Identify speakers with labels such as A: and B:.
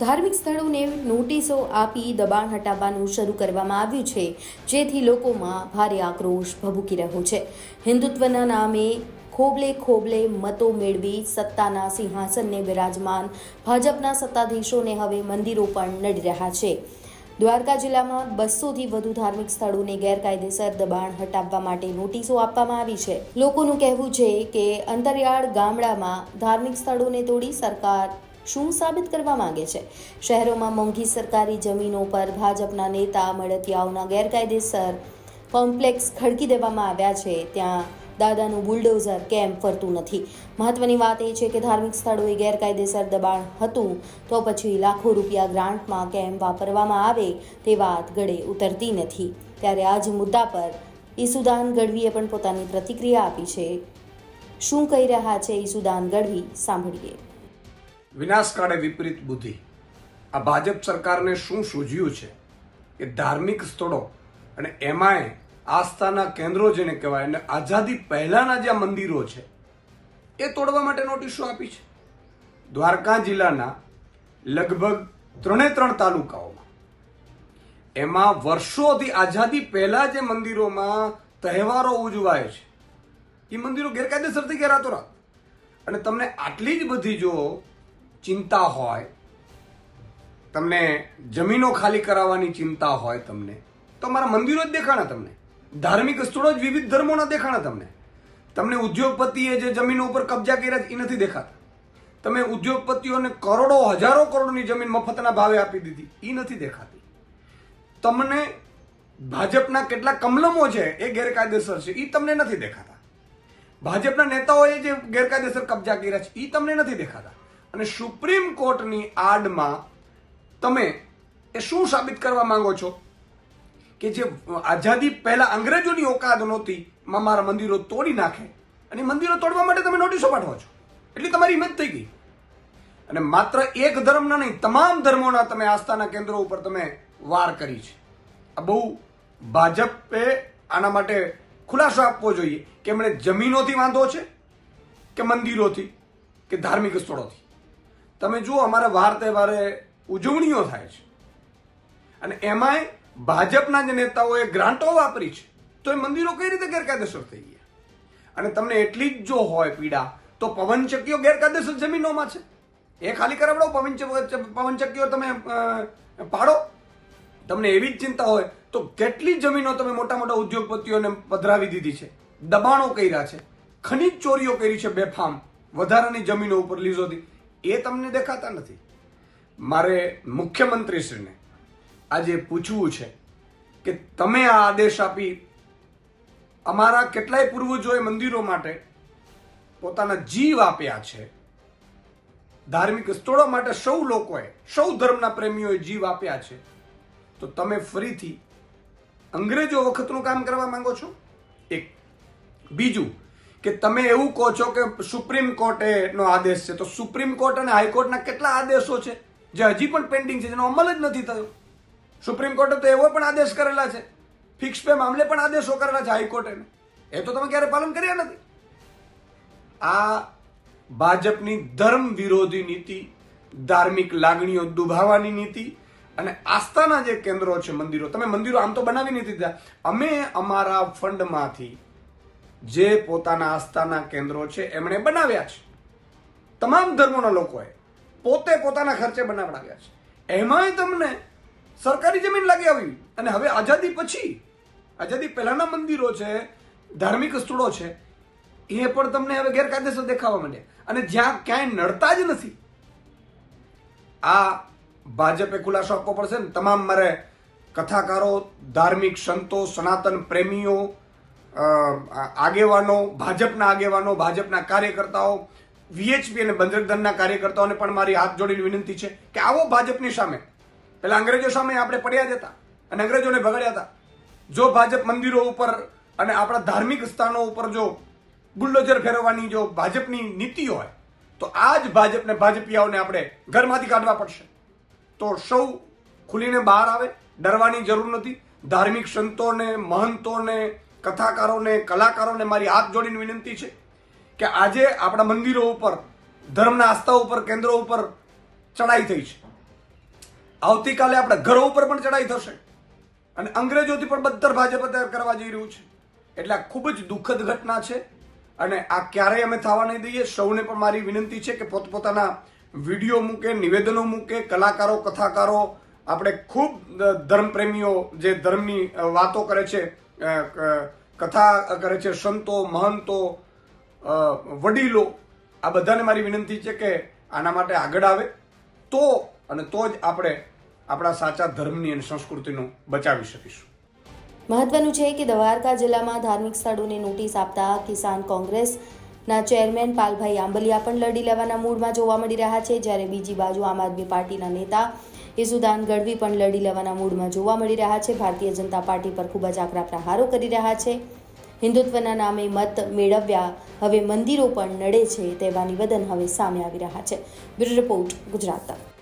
A: ધાર્મિક સ્થળોને નોટિસો આપી દબાણ હટાવવાનું શરૂ કરવામાં આવ્યું છે, જેથી લોકોમાં ભારે આક્રોશ ભભૂકી રહ્યો છે. હિન્દુત્વના નામે ખોબલે ખોબલે મતો મેળવી સત્તાના સિંહાસનને બિરાજમાન ભાજપના સત્તાધીશોને હવે મંદિરો પણ નડી રહ્યા છે. દ્વારકા જિલ્લામાં બસોથી વધુ ધાર્મિક સ્થળોને ગેરકાયદેસર દબાણ હટાવવા માટે નોટિસો આપવામાં આવી છે. લોકોનું કહેવું છે કે અંતરિયાળ ગામડામાં ધાર્મિક સ્થળોને તોડી સરકાર શું સાબિત કરવા માંગે છે. શહેરોમાં મોંઘી સરકારી જમીનો પર ભાજપના નેતા મળતિયાઓના ગેરકાયદેસર કોમ્પ્લેક્સ ખડકી દેવામાં આવ્યા છે. ત્યાં દાદાનું બુલડોઝર કેમ ફરતું નથી? મહત્વની વાત એ છે કે ધાર્મિક સ્થળોએ ગેરકાયદેસર દબાણ હતું તો પછી લાખો રૂપિયા ગ્રાન્ટમાં કેમ વાપરવામાં આવે તે વાત ગળે ઉતરતી નથી. ત્યારે આ જ મુદ્દા પર ઈસુદાન ગઢવીએ પણ પોતાની પ્રતિક્રિયા આપી છે. શું કહી રહ્યા છે ઈસુદાન ગઢવી? સાંભળીએ.
B: વિનાશકાળે વિપરીત બુદ્ધિ. આ ભાજપ સરકારને શું સૂઝ્યું છે? કે ધાર્મિક સ્થળો અને એમાંય આસ્થાના કેન્દ્રો જેને કહેવાય અને આઝાદી પહેલાના જે મંદિરો છે, એ તોડવા માટે નોટિસો આપી છે. દ્વારકા જિલ્લાના લગભગ ત્રણે ત્રણ તાલુકાઓમાં. એમાં વર્ષોથી આઝાદી પહેલા જે મંદિરોમાં તહેવારો ઉજવાય છે, એ મંદિરો ગેરકાયદેસરથી ઘેરાતો રહ અને તમને આટલી જ બધી જો ચિંતા હોય, તમને જમીનો ખાલી કરાવવાની ચિંતા હોય તમને, તો મારા મંદિરો જ દેખાણા તમને. ધાર્મિક સ્થળો જ વિવિધ ધર્મોના દેખાણા તમને. તમને ઉદ્યોગપતિએ જે જમીનો ઉપર કબજા કર્યા એ નથી દેખાતા. તમે ઉદ્યોગપતિઓને કરોડો, હજારો કરોડની જમીન મફતના ભાવે આપી દીધી, એ નથી દેખાતી. તમને ભાજપના કેટલા કમલમો છે, એ ગેરકાયદેસર છે, એ તમને નથી દેખાતા. ભાજપના નેતાઓએ જે ગેરકાયદેસર કબજા કર્યા છે, એ તમને નથી દેખાતા. અને સુપ્રીમ કોર્ટની આડમાં તમે એ શું સાબિત કરવા માંગો છો? કે જે આઝાદી પહેલા અંગ્રેજોની ઓકાદ નહોતી મારા મંદિરો તોડી નાખે. અને મંદિરો તોડવા માટે તમે નોટિસો પાઠવો છો. એટલી તમારી હિંમત થઈ ગઈ. અને માત્ર એક ધર્મના નહીં, તમામ ધર્મોના તમે આસ્થાના કેન્દ્રો ઉપર તમે વાર કરી છે. આ બહુ ભાજપે આના માટે ખુલાસો આપવો જોઈએ કે એમણે જમીનોથી વાંધો છે, કે મંદિરોથી, કે ધાર્મિક સ્થળોથી. તમે જુઓ, અમારા વાર તહેવારે ઉજવણીઓ થાય છે. અને એમાંય ભાજપના જ નેતાઓએ ગ્રાન્ટો વાપરી છે. તો એ મંદિરો કઈ રીતે ગેરકાયદેસર થઈ ગયા? અને તમને એટલી જ જો હોય પીડા, તો પવનચક્કીઓ ગેરકાયદેસર જમીનોમાં છે. એ ખાલી કરાવડો પવન પવનચક્કીઓ તમે પાડો. તમને એવી જ ચિંતા હોય, તો કેટલી જમીનો તમે મોટા મોટા ઉદ્યોગપતિઓને પધરાવી દીધી છે? દબાણો કર્યા છે. ખનીજ ચોરીઓ કરી છે બેફામ. વધારાની જમીનો ઉપર લીઝોથી એ તમને દેખાતા નથી. મારે મુખ્યમંત્રીશ્રીને આજે પૂછવું છે કે તમે આ આદેશ આપી અમારા કેટલાય પૂર્વજોએ મંદિરો માટે પોતાના જીવ આપ્યા છે. ધાર્મિક સ્થળો માટે સૌ લોકોએ, સૌ ધર્મના પ્રેમીઓએ જીવ આપ્યા છે. તો તમે ફરીથી અંગ્રેજો વખતનું કામ કરવા માંગો છો? એક. બીજું કે તમે એવું કહો છો કે સુપ્રીમ કોર્ટે નો આદેશ છે, તો સુપ્રીમ કોર્ટ અને હાઈકોર્ટના કેટલા આદેશો છે? જે હજી પણ પેન્ડિંગ છે, જેનો અમલ જ નથી થયો. સુપ્રીમ કોર્ટે તો એવો પણ આદેશ કરેલા છે. ફિક્સ પે મામલે પણ આદેશો કરેલા છે હાઈકોર્ટે એ તો તમે ક્યારે પાલન કર્યા નથી? આ ભાજપની ધર્મ વિરોધી નીતિ, ધાર્મિક લાગણીઓ દુભાવવાની નીતિ અને આસ્થાના જે કેન્દ્રો છે મંદિરો, તમે મંદિરો આમ તો બનાવી નથી દીધા. અમે અમારા ફંડમાંથી જે પોતાના આસ્થાના કેન્દ્રો છે, એમણે બનાવ્યા છે. તમામ ધર્મોના લોકોએ પોતે પોતાના ખર્ચે બનાવડાવ્યા છે. એમાંય તમને સરકારી જમીન લાગી આવી. અને હવે આઝાદી પછી, આઝાદી પહેલાના મંદિરો છે, ધાર્મિક સ્થળો છે, એ પણ તમને હવે ગેરકાયદેસર દેખાવા માંડે. અને જ્યાં ક્યાંય નડતા જ નથી, આ ભાજપે ખુલાસો આપવો પડશે ને તમામ મારે કથાકારો, ધાર્મિક સંતો, સનાતન પ્રેમીઓ આગેવાનો, ભાજપના આગેવાનો, ભાજપના કાર્યકર્તાઓ વીએચપી અને બંજરક કાર્યકર્તાઓને પણ મારી હાથ જોડીને વિનંતી છે કે આવો ભાજપની સામે. પેલા અંગ્રેજો સામે આપણે પડ્યા જ હતા અને અંગ્રેજોને ભગાડ્યા હતા. જો ભાજપ મંદિરો ઉપર અને આપણા ધાર્મિક સ્થાનો ઉપર જો બુલ્ડોઝર ફેરવવાની જો ભાજપની નીતિ હોય, તો આ જ ભાજપને ભાજપિયાઓને આપણે ઘરમાંથી કાઢવા પડશે. તો સૌ ખુલીને બહાર આવે, ડરવાની જરૂર નથી. ધાર્મિક સંતોને, મહંતોને કથાકારોને, કલાકારોને મારી હાથ જોડીને વિનંતી છે કે આજે આપણા મંદિરો ઉપર, ધર્મના આસ્થા ઉપર, કેન્દ્રો ઉપર ચડાઈ થઈ છે. આવતીકાલે આપણા ઘરો ઉપર પણ ચડાઈ થશે. અને અંગ્રેજોથી પણ બદતર ભાજપ અત્યારે કરવા જઈ રહ્યું છે. એટલે આ ખૂબ જ દુઃખદ ઘટના છે અને આ ક્યારેય અમે થવા નહીં દઈએ. સૌને પણ મારી વિનંતી છે કે પોતપોતાના વીડિયો મૂકે, નિવેદનો મૂકે, કલાકારો, કથાકારો, આપણે ખૂબ ધર્મપ્રેમીઓ જે ધર્મની વાતો કરે છે કથા કરે છે, સંતો, મહંતો વડીલો, આ બધાને મારી વિનંતી છે કે આના માટે આગળ આવે. તો અને તો જ આપણે આપણા સાચા ધર્મની અને સંસ્કૃતિનું બચાવી શકીશું.
A: મહત્વનું છે કે દ્વારકા જિલ્લામાં ધાર્મિક સ્થળોને નોટિસ આપતા કિસાન કોંગ્રેસના ચેરમેન પાલભાઈ આંબલિયા પણ લડી લેવાના મૂડમાં જોવા મળી રહ્યા છે, જ્યારે બીજી બાજુ આમ આદમી પાર્ટીના નેતા ઈસુદાન ગઢવી પણ લડી લેવાના મૂડમાં જોવા મળી રહ્યા છે. ભારતીય જનતા પાર્ટી પર ખૂબ જ આકરા પ્રહારો કરી રહ્યા છે. હિન્દુત્વના નામે મત મેળવ્યા, હવે મંદિરો પણ નડે છે તેવા નિવેદન હવે સામે આવી રહ્યા છે. Bureau report Gujarat.